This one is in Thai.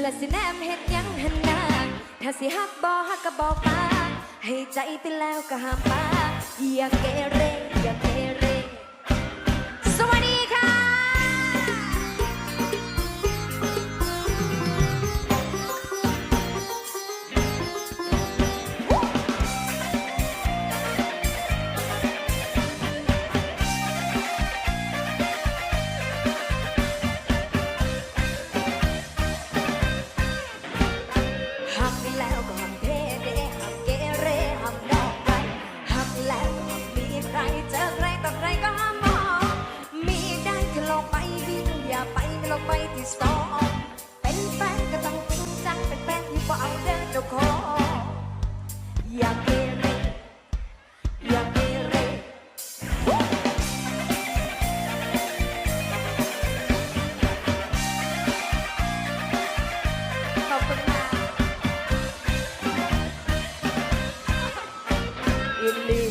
และสิแนมเห็นยังหันหน้าถ้าสิฮักบอฮักก็บอกปาให้ใจไปแล้วก็ห้ามปาอย่าเกเรอย่าเกเร สองเป็นแฟนก็ต้องจริงจังเป็นแฟนที่บ่เอาเด้อเจ้ออย่าเกเรอย่าเกเรขอบคุณมาอินลี